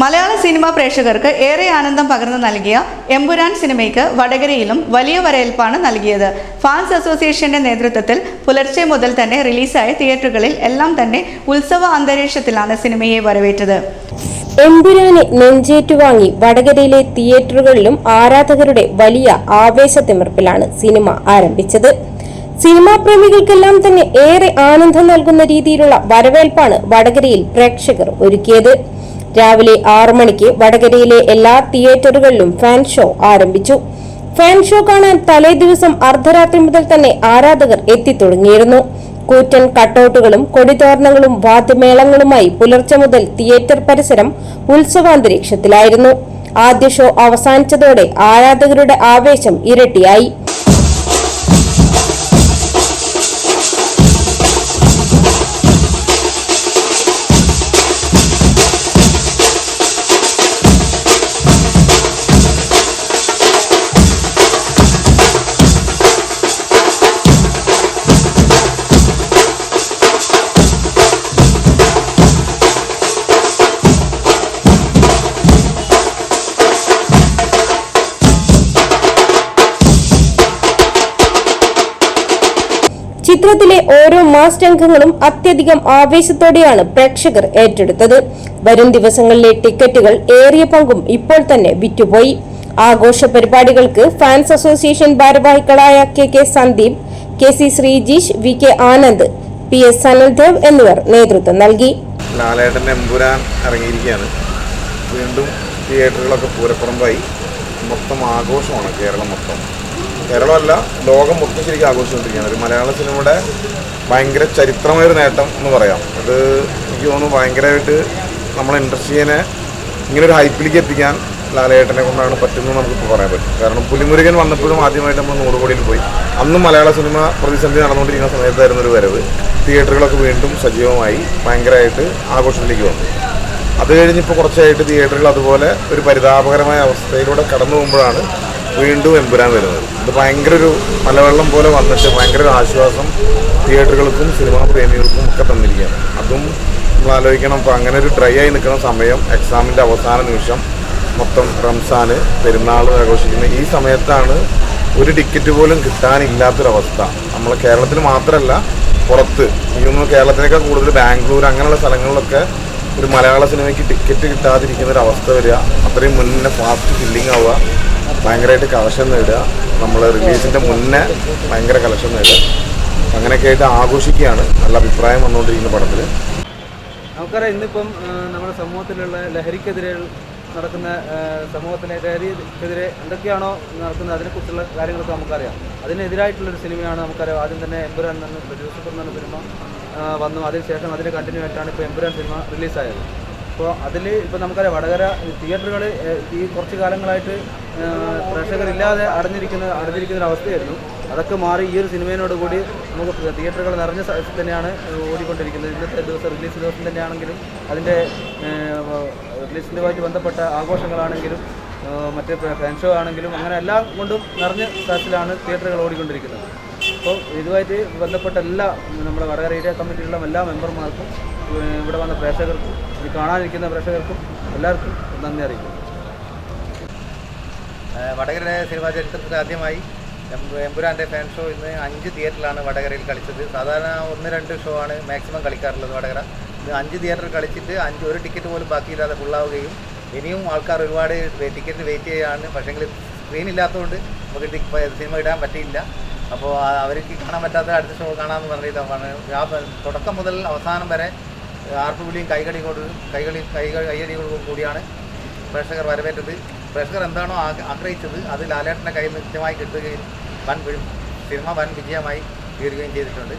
മലയാള cinema പ്രേക്ഷകർക്ക് ഏറെ ആനന്ദം പകർന്നു നൽകിയ എമ്പുരാൻ സിനിമയ്ക്ക് വടകരയിലും വലിയ വരവേൽപ്പാണ് നൽകിയത്. ഫാൻസ് അസോസിയേഷന്റെ നേതൃത്വത്തിൽ പുലർച്ചെ മുതൽ തന്നെ റിലീസായ തിയേറ്ററുകളിൽ എല്ലാം തന്നെ ഉത്സവ അന്തരീക്ഷത്തിലാണ് സിനിമയെ വരവേറ്റത്. എമ്പുരാനെ നെഞ്ചേറ്റുവാങ്ങി വടകരയിലെ തിയേറ്ററുകളിലും ആരാധകരുടെ വലിയ ആവേശത്തിമിർപ്പിലാണ് സിനിമ ആരംഭിച്ചത്. സിനിമാ പ്രേമികൾക്കെല്ലാം തന്നെ ഏറെ ആനന്ദം നൽകുന്ന രീതിയിലുള്ള വരവേൽപ്പാണ് വടകരയിൽ പ്രേക്ഷകർ ഒരുക്കിയത്. രാവിലെ ആറു മണിക്ക് വടകരയിലെ എല്ലാ തിയേറ്ററുകളിലും ഫാൻ ഷോ ആരംഭിച്ചു. ഫാൻ ഷോ കാണാൻ തലേ ദിവസം അർദ്ധരാത്രി മുതൽ തന്നെ ആരാധകർ എത്തിത്തുടങ്ങിയിരുന്നു. കൂറ്റൻ കട്ടൗട്ടുകളും കൊടിതോരണങ്ങളും വാദ്യമേളങ്ങളുമായി പുലർച്ചെ മുതൽ തിയേറ്റർ പരിസരം ഉത്സവാന്തരീക്ഷത്തിലായിരുന്നു. ആദ്യ ഷോ അവസാനിച്ചതോടെ ആരാധകരുടെ ആവേശം ഇരട്ടിയായി. ചിത്രത്തിലെ ഓരോ മാസ് രംഗങ്ങളും അത്യധികം ആവേശത്തോടെയാണ് പ്രേക്ഷകർ ഏറ്റെടുത്തത്. വരും ദിവസങ്ങളിലെ ടിക്കറ്റുകൾ ഏറിയ പങ്കും ഇപ്പോൾ തന്നെ വിറ്റുപോയി. ആഘോഷ പരിപാടികൾക്ക് ഫാൻസ് അസോസിയേഷൻ ഭാരവാഹികളായ K K Sandeep K C Sreejesh V K Anand P S Sanaldev എന്നിവർ നേതൃത്വം നൽകി. ഇറങ്ങിയിരിക്കുകയാണ്. വീണ്ടും തിയേറ്ററുകളൊക്കെ പൂരപ്പുറമ്പായി മൊത്തം ആഘോഷമാണ് കേരളം മൊത്തം. കേരളമല്ല ലോകം മൊത്തം ശരിക്കും ആഘോഷിച്ചുകൊണ്ടിരിക്കുകയാണ്. ഒരു മലയാള സിനിമയുടെ ഭയങ്കര ചരിത്രമായൊരു നേട്ടം എന്ന് പറയാം. അത് എനിക്ക് തോന്നുന്നു ഭയങ്കരമായിട്ട് നമ്മളെ ഇൻഡസ്ട്രീനെ ഇങ്ങനെ ഒരു ഹൈപ്പിലേക്ക് എത്തിക്കാൻ ലാലേട്ടനെ കൊണ്ടാണ് പറ്റുന്നത് നമുക്കിപ്പോൾ പറയാൻ പറ്റും. കാരണം പുലിമുരുകൻ വന്നപ്പോഴും ആദ്യമായിട്ട് നമ്മൾ നൂറ് കോടിയിൽ പോയി. അന്നും മലയാള സിനിമ പ്രതിസന്ധി നടന്നുകൊണ്ടിരിക്കുന്ന സമയത്തായിരുന്നു ഒരു വരവ്. തിയേറ്ററുകളൊക്കെ വീണ്ടും സജീവമായി ഭയങ്കരമായിട്ട് ആഘോഷത്തിലേക്ക് വന്നു. അത് കഴിഞ്ഞിപ്പോൾ കുറച്ചായിട്ട് തിയേറ്ററുകൾ അതുപോലെ ഒരു പരിതാപകരമായ അവസ്ഥയിലൂടെ കടന്നു പോകുമ്പോഴാണ് വീണ്ടും എമ്പുരാൻ വരുന്നത്. ഇത് ഭയങ്കര ഒരു മലവെള്ളം പോലെ വന്നിട്ട് ഭയങ്കര ഒരു ആശ്വാസം തിയേറ്ററുകൾക്കും സിനിമാ പ്രേമികൾക്കും ഒക്കെ തന്നിരിക്കുകയാണ്. അതും നമ്മൾ ആലോചിക്കണം അപ്പോൾ അങ്ങനെ ഒരു ഡ്രൈ ആയി നിൽക്കുന്ന സമയം എക്സാമിന്റെ അവസാന നിമിഷം മൊത്തം റംസാന് പെരുന്നാൾ ആഘോഷിക്കുന്ന ഈ സമയത്താണ് ഒരു ടിക്കറ്റ് പോലും കിട്ടാനില്ലാത്തൊരവസ്ഥ. നമ്മൾ കേരളത്തിൽ മാത്രമല്ല പുറത്ത് തോന്നുന്നു കേരളത്തിനേക്കാൾ കൂടുതൽ ബാംഗ്ലൂർ അങ്ങനെയുള്ള സ്ഥലങ്ങളിലൊക്കെ ഒരു മലയാള സിനിമയ്ക്ക് ടിക്കറ്റ് കിട്ടാതിരിക്കുന്ന ഒരു അവസ്ഥ വരിക അത്രയും മുന്നേ ഫാസ്റ്റ് ഫില്ലിംഗ് ആവുക ഭയങ്കരമായിട്ട് കളക്ഷൻ നേടുക. നമ്മൾ റിലീസിന്റെ മുന്നേ ഭയങ്കര കളക്ഷൻ നേടുക. അങ്ങനെയൊക്കെ ആയിട്ട് ആഘോഷിക്കുകയാണ്. നല്ല അഭിപ്രായം വന്നുകൊണ്ടിരിക്കുന്ന പടത്തിൽ നമുക്കറിയാം ഇന്നിപ്പം നമ്മുടെ സമൂഹത്തിലുള്ള ലഹരിക്കെതിരെ നടക്കുന്ന സമൂഹത്തിലെ ലഹരിക്കെതിരെ എന്തൊക്കെയാണോ നടക്കുന്നത് അതിനെക്കുറിച്ചുള്ള കാര്യങ്ങളൊക്കെ നമുക്കറിയാം. അതിനെതിരായിട്ടുള്ളൊരു സിനിമയാണ് നമുക്കറിയാം. ആദ്യം തന്നെ എമ്പുരാൻ എന്ന ലൂസിഫർ എന്ന സിനിമ വന്നു. അതിനുശേഷം അതിന് കണ്ടിന്യൂ ആയിട്ടാണ് ഇപ്പോൾ എമ്പുരാൻ സിനിമ റിലീസായത് അപ്പോൾ അതിൽ ഇപ്പോൾ നമുക്കറിയാം വടകര തിയേറ്ററുകൾ ഈ കുറച്ച് കാലങ്ങളായിട്ട് പ്രേക്ഷകരില്ലാതെ അടഞ്ഞിരിക്കുന്ന അടഞ്ഞിരിക്കുന്ന ഒരു അവസ്ഥയായിരുന്നു. അതൊക്കെ മാറി ഈ ഒരു സിനിമയോട് കൂടി നമുക്ക് തിയേറ്ററുകൾ നിറഞ്ഞ തന്നെയാണ് ഓടിക്കൊണ്ടിരിക്കുന്നത്. ഇന്നത്തെ ദിവസം റിലീസ് ദിവസം തന്നെയാണെങ്കിലും അതിന്റെ റിലീസിന്റെതുമായിട്ട് ബന്ധപ്പെട്ട ആഘോഷങ്ങളാണെങ്കിലും മറ്റേ ഫാൻ ഷോ ആണെങ്കിലും അങ്ങനെ എല്ലാം കൊണ്ടും നിറഞ്ഞ സ്ഥലത്തിലാണ് തിയേറ്ററുകൾ ഓടിക്കൊണ്ടിരിക്കുന്നത്. അപ്പോൾ ഇതുമായിട്ട് ബന്ധപ്പെട്ട എല്ലാ നമ്മുടെ വടകര ഏരിയ കമ്മിറ്റിയിലുള്ള എല്ലാ മെമ്പർമാർക്കും ഇവിടെ വന്ന പ്രേക്ഷകർക്കും ഇത് കാണാനിരിക്കുന്ന പ്രേക്ഷകർക്കും എല്ലാവർക്കും നന്ദി അറിയിക്കും വടകര സിനിമാ ചരിത്രത്തിൽ ആദ്യമായി എമ്പു- എമ്പുരാന്റെ ഫാൻ ഷോ ഇന്ന് അഞ്ച് തിയേറ്ററിലാണ് വടകരയിൽ കളിച്ചത്. സാധാരണ ഒന്ന് രണ്ട് ഷോ ആണ് മാക്സിമം കളിക്കാറുള്ളത് വടകര. ഇത് അഞ്ച് തിയേറ്റർ കളിച്ചിട്ട് അഞ്ച് ഒരു ടിക്കറ്റ് പോലും ബാക്കിയില്ലാതെ ഫുള്ളാവുകയും ഇനിയും ആൾക്കാർ ഒരുപാട് ടിക്കറ്റ് വെയിറ്റ് ചെയ്യുകയാണ് പക്ഷേങ്കിൽ സ്ക്രീൻ ഇല്ലാത്തതുകൊണ്ട് നമുക്ക് സിനിമ ഇടാൻ പറ്റിയില്ല. അപ്പോൾ അവർക്ക് കാണാൻ പറ്റാത്ത അടുത്ത ഷോ കാണാമെന്ന് പറഞ്ഞിട്ടാണ് ആ തുടക്കം മുതൽ അവസാനം വരെ ആർപ്പുവിളിയും കൈകടി കൊണ്ട് കൈകളി കൈകൾ കൈയടികളോടും കൂടിയാണ് പ്രേക്ഷകർ വരവേറ്റത്. പ്രേക്ഷകർ എന്താണോ ആഗ്ര- ആഗ്രഹിച്ചത് അത് ലാലേട്ടന്റെ കയ്യിൽ നിന്ന് കൃത്യമായി കിട്ടുകയും വൻ സിനിമ വൻ വിജയമായി തീരുകയും ചെയ്തിട്ടുണ്ട്.